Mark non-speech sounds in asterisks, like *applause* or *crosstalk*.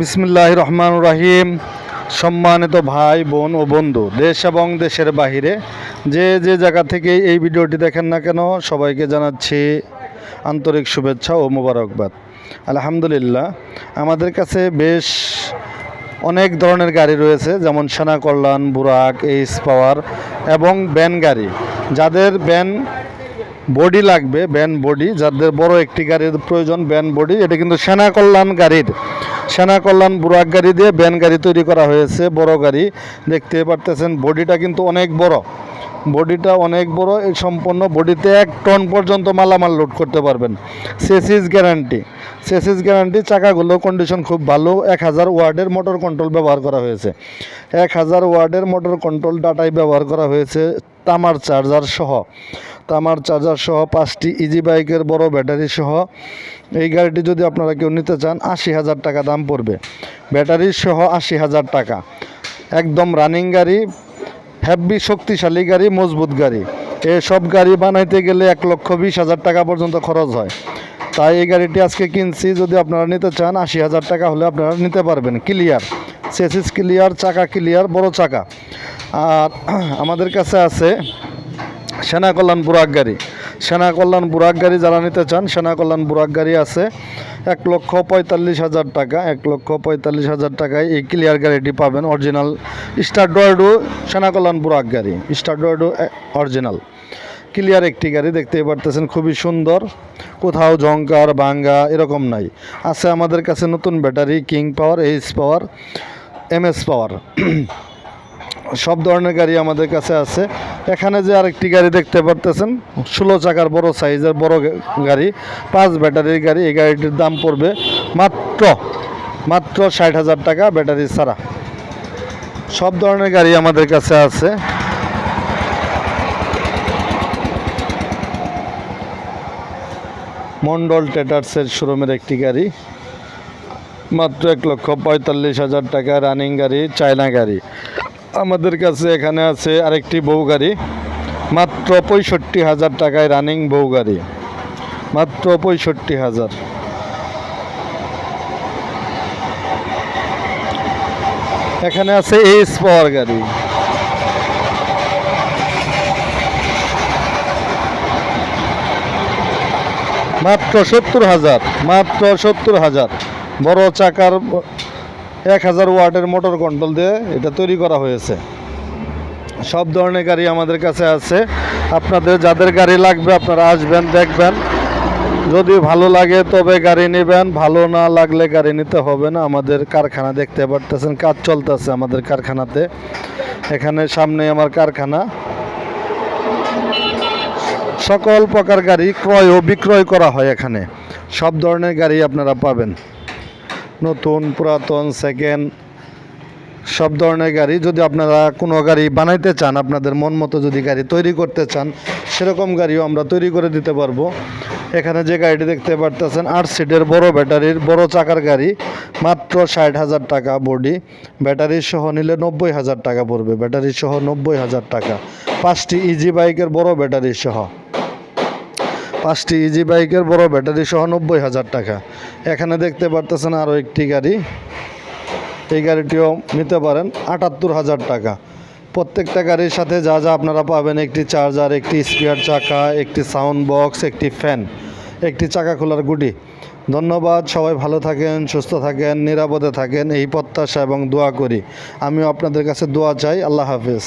বিসমিল্লাহ রহমান রাহিম। সম্মানিত ভাই, বোন ও বন্ধু, দেশ এবং দেশের বাহিরে যে যে জায়গা থেকে এই ভিডিওটি দেখেন না কেন, সবাইকে জানাচ্ছি আন্তরিক শুভেচ্ছা ও মোবারকবাদ। আলহামদুলিল্লাহ, আমাদের কাছে বেশ অনেক ধরনের গাড়ি রয়েছে, যেমন সেনা কল্যাণ, বুরাক এইস পাওয়ার এবং ব্যান গাড়ি। যাদের ব্যান বডি লাগবে ব্যান বডি, যাদের বড় একটি গাড়ির প্রয়োজন ব্যান বডি, এটা কিন্তু সেনা কল্যাণ গাড়ির। সেনা কল্যাণ বুড়াক গাড়ি দিয়ে ব্যান গাড়ি তৈরি করা হয়েছে, বড় গাড়ি। দেখতে পারতেছেন, বডিটা কিন্তু অনেক বড়। বডিটা অনেক বড়, এই সম্পূর্ণ বডিতে এক টন পর্যন্ত মালামাল লোড করতে পারবেন। সেসিস গ্যারান্টি সেসিস গ্যারান্টি চাকাগুলো কন্ডিশন খুব ভালো। এক হাজার ওয়ার্ডের মোটর কন্ট্রোল ব্যবহার করা হয়েছে। এক হাজার ওয়ার্ডের মোটর কন্ট্রোল ডাটাই ব্যবহার করা হয়েছে তামার চার্জার সহ। তামার চার্জার সহ পাঁচটি ইজি বাইকের বড় ব্যাটারি সহ। এই গাড়িটি যদি আপনারা কেউ নিতে চান, আশি হাজার টাকা দাম পড়বে। ব্যাটারি সহ আশি হাজার টাকা। একদম রানিং গাড়ি হ্যাভি শক্তিশালী গাড়ি, মজবুত গাড়ি। এসব গাড়ি বানাইতে গেলে এক লক্ষ বিশ হাজার টাকা পর্যন্ত খরচ হয়। তাই এই গাড়িটি আজকে কিনছি, যদি আপনারা নিতে চান, আশি হাজার টাকা হলে আপনারা নিতে পারবেন। ক্লিয়ার। সেসিস ক্লিয়ার, চাকা ক্লিয়ার, বড় চাকা। আর আমাদের কাছে আছে সেনা কল্যাণ বুরাক গাড়ি। সেনা কল্যাণ বুরাক গাড়ি যারা নিতে চান সেনা কল্যাণ বুরাক গাড়ি আছে এক লক্ষ পঁয়তাল্লিশ হাজার টাকা। এক লক্ষ পঁয়তাল্লিশ হাজার টাকায় এই ক্লিয়ার গাড়িটি পাবেন। অরিজিনাল স্টার ডোয়ার্ডো সেনা কল্যাণ বুরাক গাড়ি স্টার ডোয়ার্ডো অরিজিনাল। ক্লিয়ার একটি গাড়ি দেখতেই পারতেছেন, খুবই সুন্দর। কোথাও ঝঙ্কার ভাঙ্গা এরকম নাই। আছে আমাদের কাছে নতুন battery, king power, H power, MS power. *clears throat* সব ধরনের গাড়ি আমাদের কাছে আছে। এখানে যে আরেকটি গাড়ি দেখতে পারতেছেন, ষোলো চাকার বড় সাইজের বড় গাড়ি, পাঁচ ব্যাটারির গাড়ি, এই গাড়িটির দাম পড়বে মাত্র মাত্র ষাট হাজার টাকা ব্যাটারি ছাড়া। সব ধরনের গাড়ি আমাদের কাছে আছে। মন্ডল ট্রেডার্সের শোরুমের একটি গাড়ি। মাত্র এক লক্ষ পঁয়তাল্লিশ হাজার টাকা রানিং গাড়ি, চায়না গাড়ি। আমাদের কাছে এখানে আছে আরেকটি বউ গাড়ি। মাত্র পঁয়ষট্টি হাজার টাকায় রানিং বউ গাড়ি। মাত্র পঁয়ষট্টি হাজার। এখানে আছে এইস পাওয়ার গাড়ি। মাত্র সত্তর হাজার, মাত্র সত্তর হাজার। বড় চাকার এক হাজার ওয়াটের মোটর কন্ট্রোল দিয়ে এটা তৈরি করা হয়েছে। সব ধরনের গাড়ি আমাদের কাছে আছে। আপনাদের যাদের গাড়ি লাগবে আপনারা আসবেন, দেখবেন। যদি ভালো লাগে তবে গাড়ি নেবেন, ভালো না লাগলে গাড়ি নিতে হবে না। আমাদের কারখানা দেখতে পারতেছেন, কাজ চলতেছে আমাদের কারখানাতে। এখানে সামনে আমার কারখানা। সকল প্রকার গাড়ি ক্রয় ও বিক্রয় করা হয় এখানে। সব ধরনের গাড়ি আপনারা পাবেন। নতুন, পুরাতন সেকেন্ড সব ধরনের গাড়ি। যদি আপনারা কোনো গাড়ি বানাইতে চান, আপনাদের মন মতো যদি গাড়ি তৈরি করতে চান, সেরকম গাড়িও আমরা তৈরি করে দিতে পারব। এখানে যে গাড়িটি দেখতে পারতেছেন, আট সিটের বড় ব্যাটারির, বড় চাকার গাড়ি, মাত্র ষাট হাজার টাকা বডি। ব্যাটারি সহ নিলে নব্বই হাজার টাকা পড়বে। ব্যাটারি সহ নব্বই হাজার টাকা। পাঁচটি ইজি বাইকের বড় ব্যাটারি সহ। পাঁচটি ইজি বাইকের বড় ব্যাটারি সহ নব্বই হাজার টাকা। এখানে দেখতে পারতেছেন আরও একটি গাড়ি। এই গাড়িটিও নিতে পারেন আটাত্তর হাজার টাকা। প্রত্যেকটা গাড়ির সাথে যা যা আপনারা পাবেন, একটি চার্জার একটি স্পিয়ার চাকা, একটি সাউন্ড বক্স একটি ফ্যান একটি চাকা খোলার গুটি। ধন্যবাদ, সবাই ভালো থাকেন, সুস্থ থাকেন, নিরাপদে থাকেন, এই প্রত্যাশা এবং দোয়া করি। আমিও আপনাদের কাছে দোয়া চাই, আল্লাহ হাফেজ।